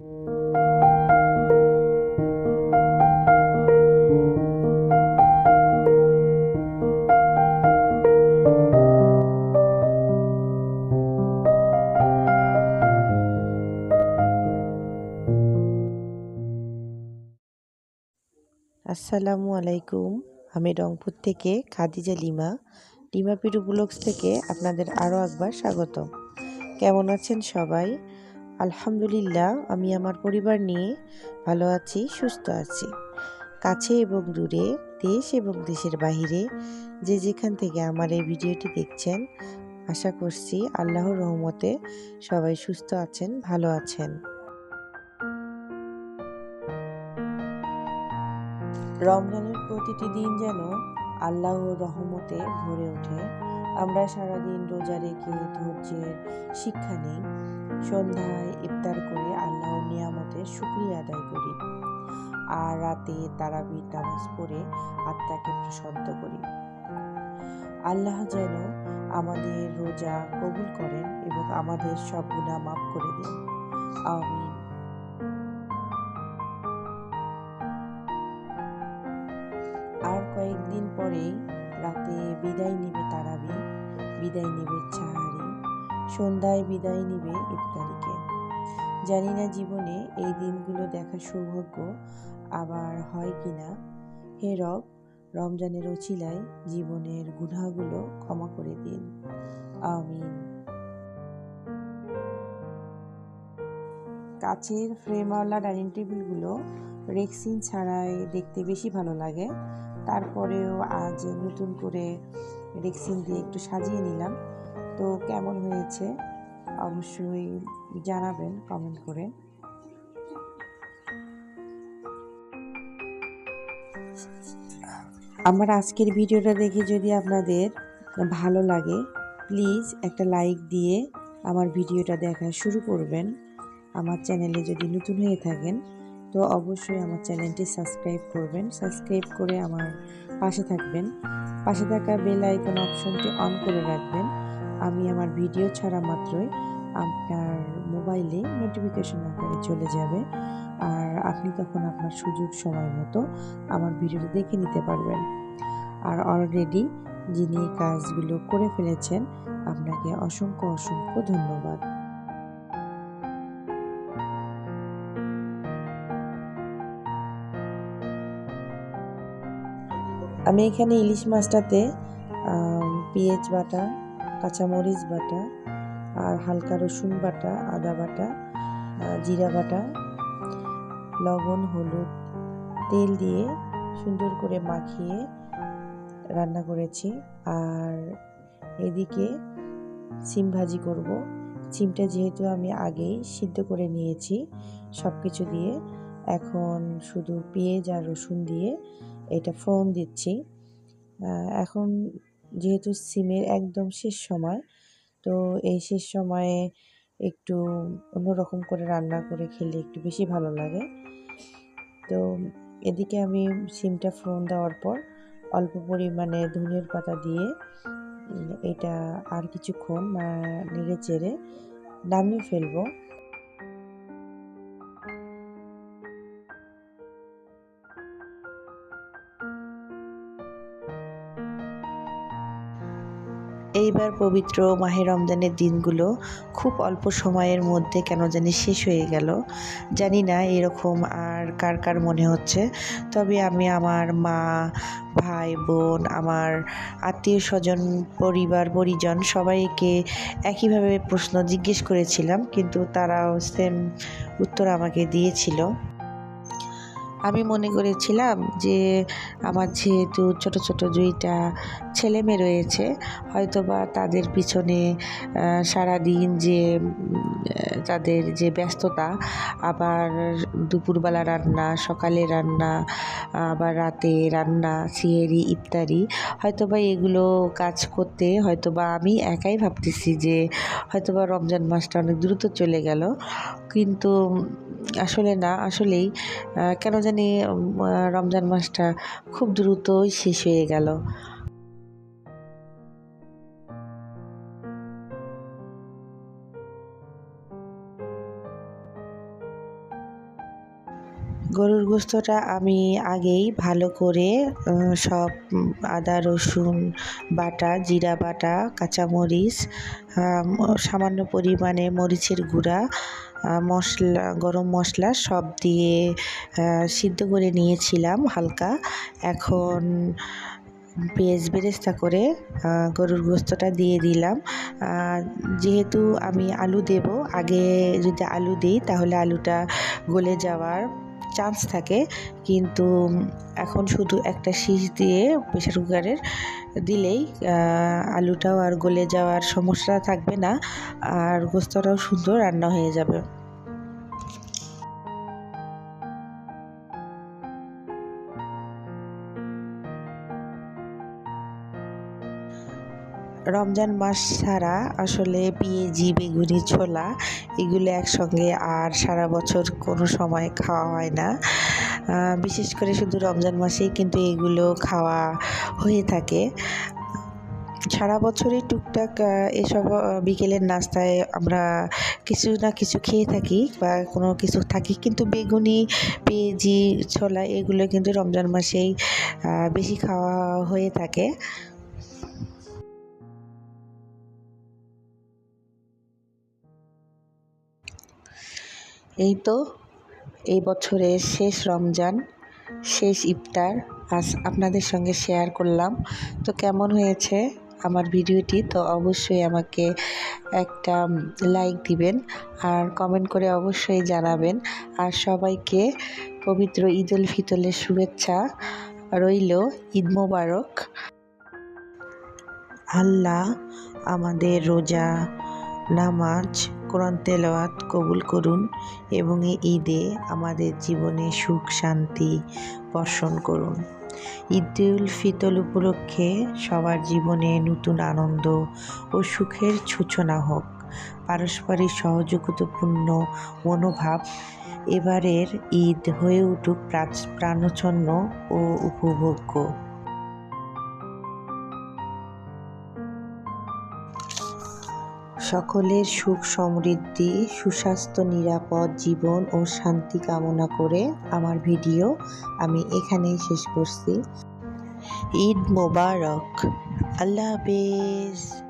আসসালামু আলাইকুম। আমি রংপুর থেকে খাদিজা লিমা। লিমা পিরু ব্লগস থেকে আপনাদের আরও একবার স্বাগত কেমন আছেন সবাই? আলহামদুলিল্লাহ, আমি আমার পরিবার নিয়ে ভালো আছি, সুস্থ আছি। কাছে এবং দূরে, দেশ এবং দেশের বাহিরে যে যেখান থেকে আমার এই ভিডিওটি দেখছেন, আশা করছি আল্লাহর রহমতে সবাই সুস্থ আছেন, ভালো আছেন। রমজানের প্রতিটি দিন যেন আল্লাহর রহমতে ভরে ওঠে। আমরা সারাদিন রোজা রেখে ধৈর্যের শিক্ষা নিই। সন্ধ্যায় ইফতার করে আল্লাহর নিয়ামতের শুক্রিয়া আদায় করি আর রাতে তারাবির নামাজ পড়ে আত্মাকে প্রশান্ত করি। আল্লাহ যেন আমাদের রোজা কবুল করেন এবং আমাদের সব গুণা মাফ করে দেন। আমিন। আর কয়েকদিন পরেই রাতে বিদায় নিবে তারাবি বিদায় নিবে চাহারি সন্ধ্যায় বিদায় নিবে ইফতারিকে জানি না জীবনে এই দিনগুলো দেখা সৌভাগ্য আবার হয় কি না। হে রব, রমজানের অচিলায় জীবনের গুনাহগুলো ক্ষমা করে দিন। আমিন। কাচের ফ্রেমওয়ালা ডাইনিং টেবিলগুলো রেক্সিন ছাড়াই দেখতে বেশি ভালো লাগে। তারপরেও আজ নতুন করে রেক্সিন দিয়ে একটু সাজিয়ে নিলাম। তো কেমন হয়েছে? অবশ্যই জানাবেন কমেন্ট করে। আমার আজকের ভিডিওটা দেখে যদি আপনাদের ভালো লাগে প্লিজ একটা লাইক দিয়ে আমার ভিডিওটা দেখা শুরু করবেন। আমার চ্যানেলে যদি নতুন হয়ে থাকেন, তো অবশ্যই আমার চ্যানেলটি সাবস্ক্রাইব করবেন। সাবস্ক্রাইব করে আমার পাশে থাকবেন। পাশে থাকা বেল আইকন অপশনটি অন করে রাখবেন। আমি আমার ভিডিও ছাড়া মাত্রই আপনার মোবাইলে নোটিফিকেশন আকারে চলে যাবে। আর আপনি তখন আপনার সুযোগ সময় মতো আমার ভিডিওটি দেখে নিতে পারবেন। আর অলরেডি যিনি কাজগুলো করে ফেলেছেন, আপনাকে অসংখ্য অসংখ্য ধন্যবাদ। আমি এখানে ইলিশ মাছটাতে পেঁয়াজ বাটা কাঁচামরিচ বাটা আর হালকা রসুন বাটা, আদা বাটা জিরা বাটা, লবণ, হলুদ, তেল দিয়ে সুন্দর করে মাখিয়ে রান্না করেছি। আর এদিকে সিম ভাজি করব। সিমটা যেহেতু আমি আগেই সিদ্ধ করে নিয়েছি সব কিছু দিয়ে এখন শুধু পেঁয়াজ আর রসুন দিয়ে এটা ফোড়ন দিচ্ছি। এখন যেহেতু সিমের একদম শেষ সময়, তো এই শেষ সময়ে একটু অন্যরকম করে রান্না করে খেলে একটু বেশি ভালো লাগে। তো এদিকে আমি সিমটা ফোড়ন দেওয়ার পর অল্প পরিমাণে ধনের পাতা দিয়ে এটা আর কিছুক্ষণ নেড়ে চেড়ে নামিয়ে ফেলব। এইবার পবিত্র মাহে রমজানের দিনগুলো খুব অল্প সময়ের মধ্যে কেন জানি শেষ হয়ে গেল। জানি না এরকম আর কার কার মনে হচ্ছে। তবে আমি আমার মা, ভাই, বোন, আমার আত্মীয় স্বজন, পরিবার, পরিজন সবাইকে একইভাবে প্রশ্ন জিজ্ঞেস করেছিলাম, কিন্তু তারাও সেম উত্তর আমাকে দিয়েছিল। আমি মনে করেছিলাম যে আমার যেহেতু ছোট ছোট দুইটা ছেলে মেয়ে রয়েছে, হয়তোবা তাদের পিছনে সারাদিন যে তাদের যে ব্যস্ততা, আবার দুপুরবেলা রান্না, সকালে রান্না আবার রাতে রান্না সিহেরি ইফতারি। হয়তোবা এগুলো কাজ করতে হয়তোবা আমি একাই ভাবতেছি যে হয়তোবা রমজান মাসটা অনেক দ্রুত চলে গেল। কিন্তু আসলে না, আসলেই কেন জানি রমজান মাসটা খুব দ্রুতই শেষ হয়ে গেল। গরুর গোস্তটা আমি আগেই ভালো করে সব আদা, রসুন বাটা, জিরা বাটা, কাঁচামরিচ সামান্য পরিমাণে মরিচের গুঁড়া মশলা, গরম মশলা সব দিয়ে সিদ্ধ করে নিয়েছিলাম হালকা। এখন পেঁয়াজ বেরেস্তা করে গরুর গোস্তটা দিয়ে দিলাম। যেহেতু আমি আলু দেব, আগে যদি আলু দিই তাহলে আলুটা গলে যাওয়ার চান্স থাকে, কিন্তু এখন শুধু একটা শীষ দিয়ে প্রেশার কুকারের দিলেই আলুটাও আর গলে যাওয়ার সমস্যা থাকবে না, আর গোস্তটাও সুন্দর রান্না হয়ে যাবে। রমজান মাস ছাড়া আসলে পেঁয়াজি বেগুনি ছোলা এগুলো একসঙ্গে আর সারা বছর কোনো সময় খাওয়া হয় না। বিশেষ করে শুধু রমজান মাসেই কিন্তু এগুলো খাওয়া হয়ে থাকে। সারা বছরই টুকটাক এসব বিকেলের নাস্তায় আমরা কিছু না কিছু খেয়ে থাকি বা কোনো কিছু থাকি। কিন্তু বেগুনি, পেঁয়াজি, ছোলা এগুলো কিন্তু রমজান মাসেই বেশি খাওয়া হয়ে থাকে। এই তো, এই বছরের শেষ রমজান, শেষ ইফতার আজ আপনাদের সঙ্গে শেয়ার করলাম। তো কেমন হয়েছে আমার ভিডিওটি? তো অবশ্যই আমাকে একটা লাইক দিবেন আর কমেন্ট করে অবশ্যই জানাবেন। আর সবাইকে পবিত্র ঈদ উল ফিতরের শুভেচ্ছা রইল, ঈদ মোবারক। আল্লাহ আমাদের রোজা, নামাজ কোরআন তেলাওয়াত কবুল করুন এবং এই ঈদে আমাদের জীবনে সুখ, শান্তি বর্ষণ করুন। ঈদুল ফিতর উপলক্ষে সবার জীবনে নতুন আনন্দ ও সুখের সূচনা হোক। পারস্পরিক সহযোগিতাপূর্ণ মনোভাব এবারের ঈদ হয়ে উঠুক প্রাণোচ্ছন্ন ও উপভোগ্য। সকলের সুখ সমৃদ্ধি, সুস্বাস্থ্য, নিরাপদ জীবন ও শান্তি কামনা করে আমার ভিডিও আমি এখানেই শেষ করছি। ঈদ মোবারক। আল্লাহ হাফেজ।